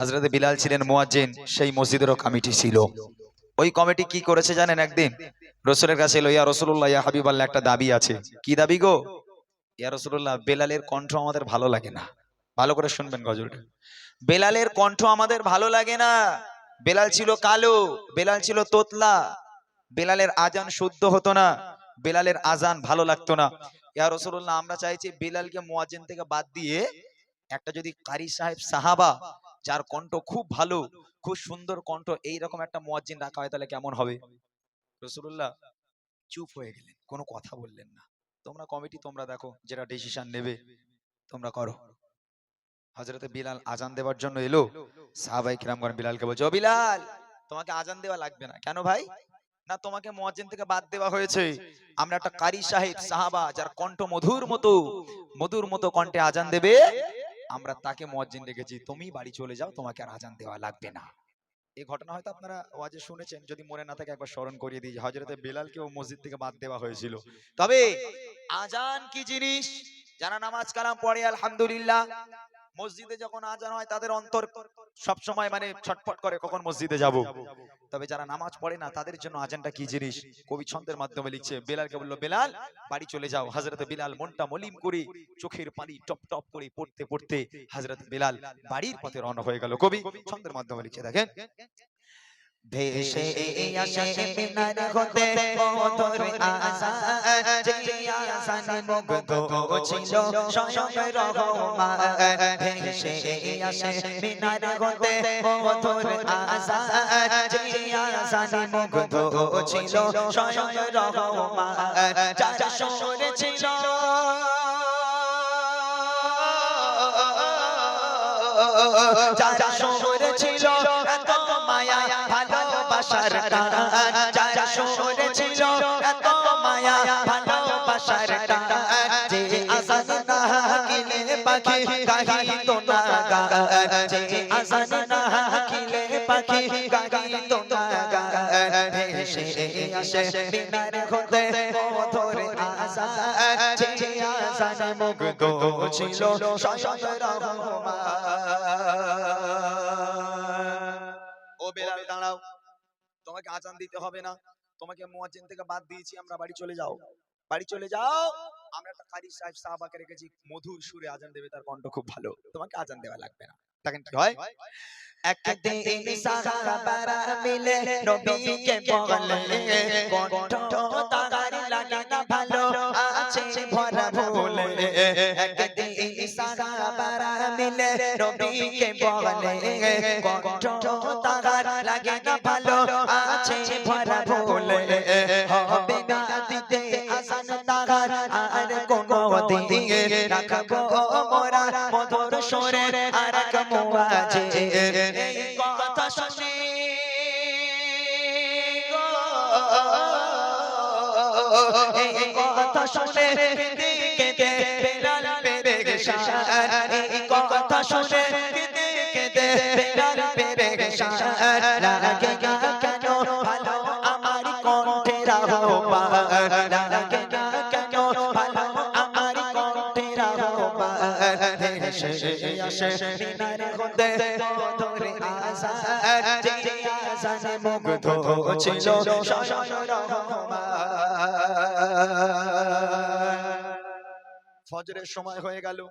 হজরত বিলাল ছিলেন মুয়াজ্জিন, সেই মসজিদেরও কমিটি ছিল। ওই কমিটি কি করেছে জানেন একদিন? রসুলের কাছে এলো রসুল্লাহ ইয়া হাবিব আল্লাহ একটা দাবি আছে। কি দাবি গো? ইয়া রসুল্লাহ বেলালের কণ্ঠ আমাদের ভালো লাগে না। ভালো করে শুনবেন গজলটা। বেলালের কণ্ঠ আমাদের ভালো লাগে না। বেলাল ছিল কালো। বেলাল ছিল তোতলা। বেলালের আজান শুদ্ধ হতো না। বেলালের আজান ভালো লাগতো না। ইয়া রসুল্লাহ আমরা চাইছি বেলালকে মুয়াজ্জিন থেকে বাদ দিয়ে একটা যদি কারি সাহেব সাহাবা যার কণ্ঠ খুব ভালো, খুব সুন্দর কণ্ঠ, এইরকম একটা মুয়াজ্জিন রাখা হয় তাহলে কেমন হবে? রসুল্লাহ চুপ হয়ে গেলেন, কোনো কথা বললেন না। তোমরা কমিটি, তোমরা দেখো যেটা ডিসিশন নেবে, তোমরা করো। হজরতে বিলাল আজান দেওয়ার জন্য এলো সাহাবাই কিরামগণ বিলালকে বলছে, ও বিলাল, তোমাকে আজান দেওয়া লাগবে না। কেন ভাই? না, তোমাকে মুয়াজ্জিন থেকে বাদ দেওয়া হয়েছে। আমরা একটা কারি সাহেব, সাহাবা, যার কণ্ঠ মধুর মতো মধুর মতো কণ্ঠে আজান দেবে আমরা তাকে মজ্জিন রেখেছি তুমি বাড়ি চলে যাও, তোমাকে আর আজান দেওয়া লাগবে না। এই ঘটনা হয়তো আপনারা ওয়াজে শুনেছেন, যদি মনে না থাকে একবার স্মরণ করিয়ে দিই হজরতে বেলালকেও মসজিদ থেকে বাদ দেওয়া হয়েছিল। তবে আজান কি জিনিস? যারা নামাজ কালাম পড়ে, আলহামদুলিল্লাহ মসজিদে যখন আজান হয়, তাদের অন্তর সব সময় মানে ছটফট করে, কখন মসজিদে যাব? তবে যারা নামাজ পড়ে না, তাদের জন্য আজানটা কি জিনিস? কবি ছন্দের মাধ্যমে লিখছে, বেলালকে বলল, বেলাল, বাড়ি চলে যাও। হাজরত বেলাল মনটা মলিম করে, চোখের পানি টপ টপ করে পড়তে পড়তে হাজরত বেলাল বাড়ির পথে রওনা হয়ে গেল। কবি ছন্দের মাধ্যমে লিখছে, দেখেন ভেসে আসে মিনার হতে মধুর আজান যে আজানে মুগ্ধ ছিল স্বয়ং রহমান। ভেসে আসে মিনার হতে মধুর আজান যে আজানে মুগ্ধ ছিল স্বয়ং রহমান। যারা শুনেছিল যারা শুনেছিল এত মায়া, ভালোবাসার টান যারা শুনেছিল এত মায়া, ভালোবাসার টান যে আসান না কিলে পাখি গাহি তো না গান যে আসান না কিলে পাখি গাহি তো না গান ভেসে আসে বিনার হতে মধুর আসান যে আসান মুগ্ধ ছিল স্বয়ং রহমান। তোমাকে আজান দিতে হবে না। তোমাকে মুয়াজ্জিন থেকে বাদ দিয়েছি, আমরা বাড়ি চলে যাও। বাড়ি চলে যাও। আমরা একটা কারি সাহেব, সাহাবাকে রেখেছি। মধুর সুরে আজান দেবে, তার কণ্ঠ খুব ভালো। তোমাকে আজান দেওয়া লাগবে না। দেখেন কি হয়? একদিন সাহাবারা মিলে নবীকে বলে কণ্ঠ তার লাগে না ভালো, আছে ভরা ভুলে। একদিন সাহাবারা মিলে নবীকে বলে কণ্ঠ তার লাগে না ভালো মধুর সুরে আর এক মুয়াজে কথা শুনে কথা শুনে কেঁদে বেলাল পেরে এই কথা শুনে ফজরের সময় হয়ে গেল।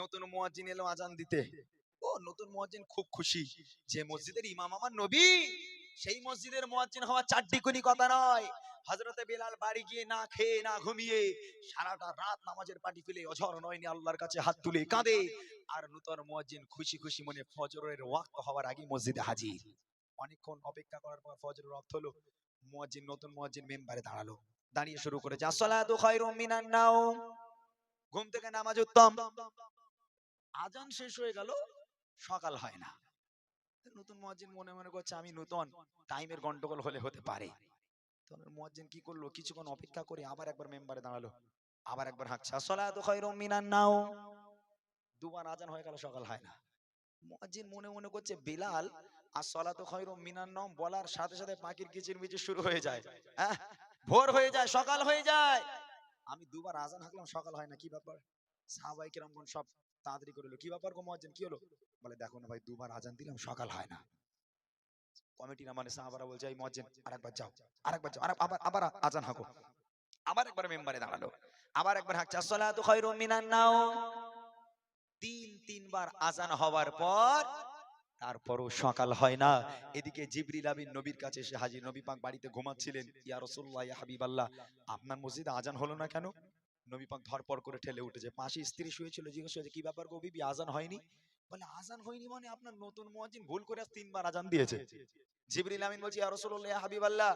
নতুন মুয়াজ্জিন এলো আজান দিতে। ও, নতুন মুয়াজ্জিন খুব খুশি যে মসজিদের ইমাম আমার নবী। সেই মসজিদের মুয়াজ্জিন হওয়া চারটি কথা নয়। হজরতে বেলাল বাড়ি গিয়ে না খেয়ে, না ঘুমিয়ে সারাটা রাত নামাজের পাটি ফেলে অঝর নয়নি আল্লাহর কাছে হাত তুলে কাঁদে। আর নূতন মুয়াজ্জিন খুশি খুশি মনে ফজরের ওয়াক্ত হওয়ার আগে মসজিদে হাজির। অনেকক্ষণ অপেক্ষা করার পর ফজরের ওয়াক্ত হলো। মুয়াজ্জিন, নতুন মুয়াজ্জিন মেম্বারে দাঁড়াল। দাঁড়িয়ে শুরু করেছে, আসসালাতু খায়রুম মিনান নাওম। ঘুম থেকে নামাজ উত্তম। আজান শেষ হয়ে গেল, সকাল হয় না। নতুন মুয়াজ্জিন মনে মনে করছে, আমি নতুন। টাইমের গন্ডগোল হলে হতে পারে। মুয়াজ্জিন কি করল? কিছুক্ষণ অপেক্ষা করে আবার একবার মেম্বারে দাঁড়াল। আবার একবার হাঁকছে মিনান নাওম। দুবার আজান হয়ে গেল, সকাল হয় না। মুয়াজ্জিন মনে মনে করছে, বিলাল আর মিনান নাওম বলার সাথে সাথে পাখির শুরু হয়ে যায়। হ্যাঁ? ভোর হয়ে যায়, সকাল হয়ে যায়। আমি দুবার আজান হাঁকলাম, সকাল হয় না। কি ব্যাপার? সাহাবাই কিরমগণ সব তাড়াতাড়ি করে কি ব্যাপার গো মুয়াজ্জিন? কি হলো? বলে, দেখো না ভাই, দুবার আজান দিলাম, সকাল হয় না। কমিটি না মানে সাহাবারা বলছে, এই মজ্জেন আরেকবার যাও আরেকবার যাও, আবার আবার আজান হাঁকো আবার একবার মেম্বারে দাঁড়াল। আবার একবার হাঁকছে আসসালাতু খায়রুম মিনান নাওম। তিন, তিনবার আজান হওয়ার পর তারপরও সকাল হয় না। এদিকে জিবরিল আমিন নবীর কাছে এসে হাজির, নবী পাক বাড়িতে ঘুমাচ্ছিলেন। ইয়া রাসূলুল্লাহ, ইয়া হাবিবাল্লাহ, আপনার মসজিদে আজান হলো না কেন? নবী পাক ধরপড় করে ঠেলে উঠেছে। পাশে স্ত্রী শুয়েছিল জিজ্ঞেস করেছে, কি ব্যাপার গো বিবি, আজান হয়নি? বলে, আজান হয়নি মানে আপনার নতুন ভুল করে তিনবার আজান দিয়েছে। জিবরিল আমিন বলছি হাবিবাল্লাহ।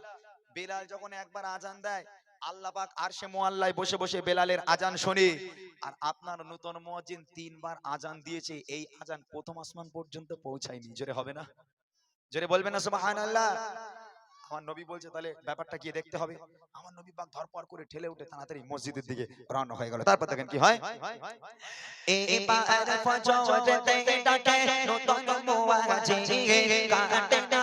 বেলাল যখন একবার আজান দেয়, আল্লাহ পাক আরশে মুআল্লায় বসে বসে বেলালের আজান শুনি। আর আপনার নতুন মুয়াজ্জিন তিনবার আজান দিয়েছে, এই আজান প্রথম আসমান পর্যন্ত পৌঁছায়নি। জোরে হবে না? জোরে বলবেন না আমার নবী বলছে তাহলে ব্যাপারটা কি দেখতে হবে। আমার নবী পাক ধরপর করে ঠেলে উঠে তাড়াতাড়ি মসজিদের দিকে রওনা হয়ে গেল। তারপর দেখেন কি হয়? এবার ফজরেতে ডাকে নতুন মুয়াজ্জিন। কাটে না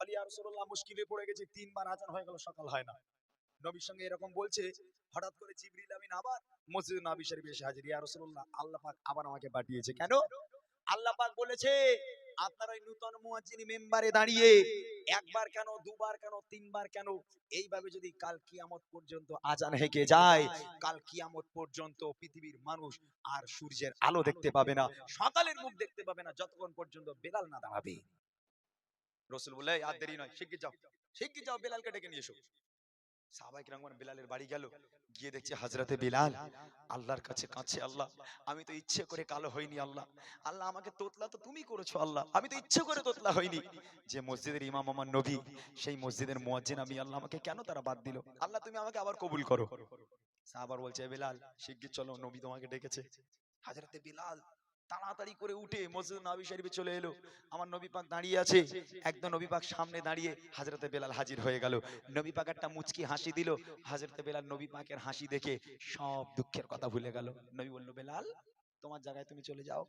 বলি ইয়া মুশকিলে পড়ে গেছে, তিনবার আজান হয়ে গেল, সকাল হয় না। নবীর সঙ্গে এরকম বলছে, হঠাৎ করে জিবরিল আমিন আবার মসজিদ নবী শরীফে এসে হাজির। ইয়া রাসূলুল্লাহ আল্লাহ পাক আবার আমাকে পাঠিয়েছে। কেন? আল্লাহ পাক বলেছে, আপনার ওই নূতন মুয়াজ্জিন মেম্বারে দাঁড়িয়ে একবার কেন, দুবার কেন, তিনবার কেন, এইভাবে যদি কাল কিয়ামত পর্যন্ত আজান হেঁকে যায়, কাল কিয়ামত পর্যন্ত পৃথিবীর মানুষ আর সূর্যের আলো দেখতে পাবে না, সকালের মুখ দেখতে পাবে না, যতক্ষণ পর্যন্ত বেলাল না দাঁড়াবে। রসুল বলে আর দেরি নয় শিগগির যাও। শিগগির যাও বেলালকে ডেকে নিয়ে এসো। সাহাবাই কিরাম বেলালের বাড়ি গেল। গিয়ে দেখছে হাজরাতে বেলাল। আল্লাহর কাছে কাঁদছে আল্লাহ। আমি তো ইচ্ছে করে কালো হইনি আল্লাহ। আল্লাহ। আমাকে তোতলা তো তুমি করেছ আল্লাহ। আমি তো ইচ্ছে করে তোতলা হইনি। যে মসজিদের ইমাম আমার নবী সেই মসজিদের মুয়াজ্জিন আমি আল্লাহ আমাকে কেন তারা বাদ দিল? আল্লাহ তুমি আমাকে আবার কবুল করো। সাহাবার বলছে "এ বেলাল শিগগির চলো নবী তোমাকে ডেকেছে। হাজরাতে বিলাল তাড়াতাড়ি করে উঠে মসজিদ নবী শরীফে চলে এলো। আমার নবী পাক দাঁড়িয়ে আছে। একদম নবী পাক সামনে দাঁড়িয়ে হাজরতে বেলাল হাজির হয়ে গেল। নবী পাক একটা মুচকি হাসি দিল। হাজরতে বেলাল নবী পাকের হাসি দেখে সব দুঃখের কথা ভুলে গেল। নবী বলল, বেলাল, তোমার জায়গায় তুমি চলে যাও।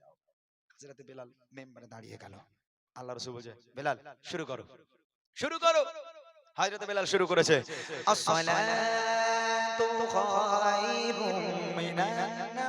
হাজরতে বেলাল মেম্বারে দাঁড়িয়ে গেল। আল্লাহ রসুল বলছে, বেলাল, শুরু করো। শুরু করো। হাজরতে বেলাল শুরু করেছে। আসসালাতু খায়রুম মিনান।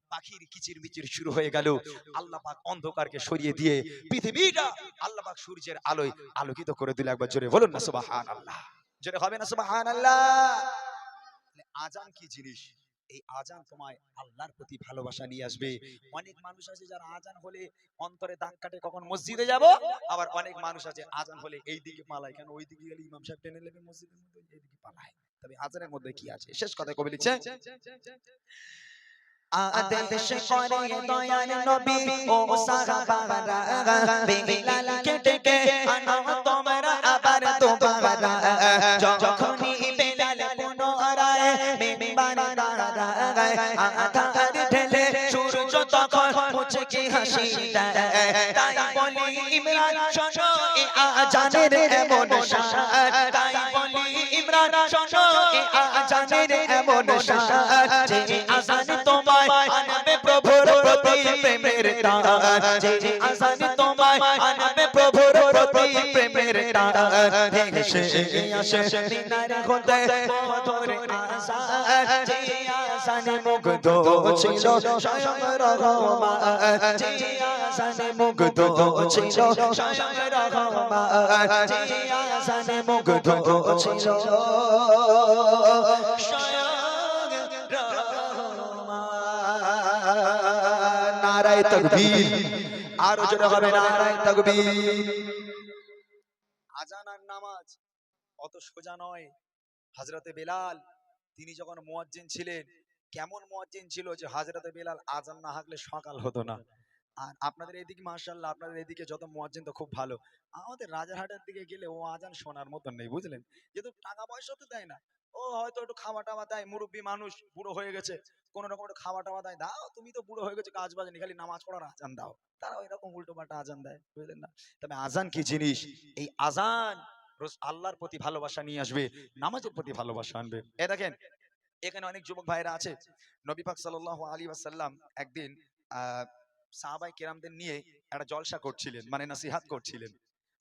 পাখির কিচির মিচির শুরু হয়ে গেল আল্লাহ পাক অন্ধকারকে সরিয়ে দিয়ে পৃথিবীটা আল্লাহ পাক সূর্যের আলোয় আলোকিত করে দিল একবার জোরে বলুন না সুবহানাল্লাহ জোরে হবে না সুবহানাল্লাহ তাহলে আজান কি জিনিস এই আজান তোমায় আল্লাহর প্রতি ভালোবাসা নিয়ে আসবে অনেক মানুষ আছে যারা আজান হলে অন্তরে দাগ কাটে কখন মসজিদে যাব আবার অনেক মানুষ আছে আজান হলে এই দিকে পালায় কেন ওই দিকে গেলে ইমাম সাহেব টেনে নেবে মসজিদের মধ্যে এইদিকে পালায় তবে আজানের মধ্যে কি আছে শেষ কথা কবি লিখছে আদেশ করে দয়াল নবী ও সাহাবারা বেলাল কেটে কে আনো তোমরা আবার তোমরা যখনই বেলাল পুনরায় মেম্বারে দাঁড়ায় আধার ঢেলে সূর্য তখন মুছে কি হাসি দেয়। তাই বলি ইমরান শোনো এ আজানের এমন শান তাই শোনো এ আজানের এমন শান যে আজান তোমায় টান যে আজান তোমায় আনবে প্রভুর প্রতি প্রেমের টান ভেসে আসে দিনার হতে মধুর আশা যে আশানে মুগ্ধ ছিল স্বয়ং রহমান যে আশানে মুগ্ধ ছিল স্বয়ং রহমান যে আশানে মুগ্ধ ছিল নারায় তকবীর। আরও জোরে হবে নারায় তকবীর। আজান আর নামাজ অত সোজা নয়। হাজরতে বেলাল তিনি যখন মুয়াজ্জিন ছিলেন কেমন মুয়াজ্জিন ছিল যে হাজরতে বেলাল আজান না হাঁকলে সকাল হতো না। আর আপনাদের এদিকে মার্শাল্লাহ আপনাদের এদিকে যত মুয়াজ্জিন তো খুব ভালো। আমাদের রাজারহাটের দিকে গেলে ও আজান শোনার মতন নেই বুঝলেন? যেহেতু টাকা পয়সা তো দেয় না। ও হয়তো একটু খাওয়া টাওয়া দেয়, মুরব্বী মানুষ, বুড়ো হয়ে গেছে। কোন রকম একটু খাওয়া টাওয়া দেয়, দাও, তুমি তো বুড়ো হয়ে গেছে কাজ বাজ খালি নামাজ পড়ার আজান দাও। তারা এরকম উল্টো পাল্টা আজান দেয়, বুঝলেন না? তবে আজান কি জিনিস? এই আজান আল্লাহর প্রতি ভালোবাসা নিয়ে আসবে, নামাজের প্রতি ভালোবাসা আনবে। এ দেখেন, এখানে অনেক যুবক ভাইরা আছে। নবী পাক সাল্লাল্লাহু আলাইহি ওয়াসাল্লাম একদিন আহ সাহাবাই কেরামদের নিয়ে একটা জলসা করছিলেন মানে নসিহাত করছিলেন।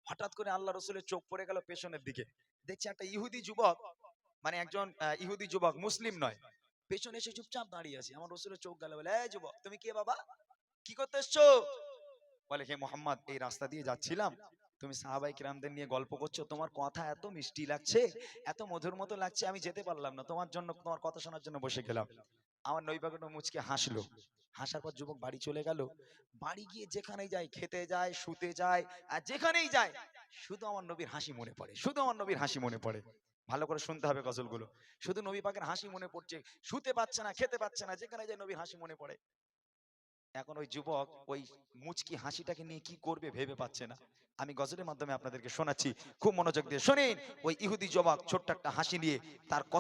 হঠাৎ করে আল্লাহ রসুলের চোখ পড়ে গেল পেছনের দিকে। দেখছি একটা ইহুদি যুবক মানে একজন ইহুদি যুবক, মুসলিম নয়। পেছনে এসে চুপচাপ দাঁড়িয়ে আছে। আমার রসুলের চোখ গেল বলে যুবক, তুমি কে বাবা? কি করতে এসছো? বলে, হে মোহাম্মদ, এই রাস্তা দিয়ে যাচ্ছিলাম। তুমি সাহাবাই কিরামদের নিয়ে গল্প করছ। তোমার কথা এত মিষ্টি লাগছে, এত মধুর মতো লাগছে, আমি যেতে পারলাম না। তোমার জন্য, তোমার কথা শোনার জন্য বসে গেলাম। আমার নৈবাগন মুচকে হাসলো। হাসার পর যুবক বাড়ি চলে গেল। বাড়ি গিয়ে যেখানেই যায়, খেতে যায়, শুতে যায়, আর যেখানেই যায়, শুধু আমার নবীর হাসি মনে পড়ে, শুধু আমার নবীর হাসি মনে পড়ে। ভালো করে শুনতে হবে গজলগুলো। শুধু নবী পাকের হাসি মনে পড়ছে, শুতে পাচ্ছে না, খেতে পাচ্ছে না, যেখানে যায় নবীর হাসি মনে পড়ে। এখন ওই যুবক ওই মুচকি হাসিটাকে নিয়ে কি করবে ভেবে পাচ্ছে না। আমি গজলের মাধ্যমে আপনাদেরকে শোনাচ্ছি, খুব মনোযোগ দিয়ে শোনেন। ওই ইহুদি যুবক ছোট্ট একটা হাসি নিয়ে তার কত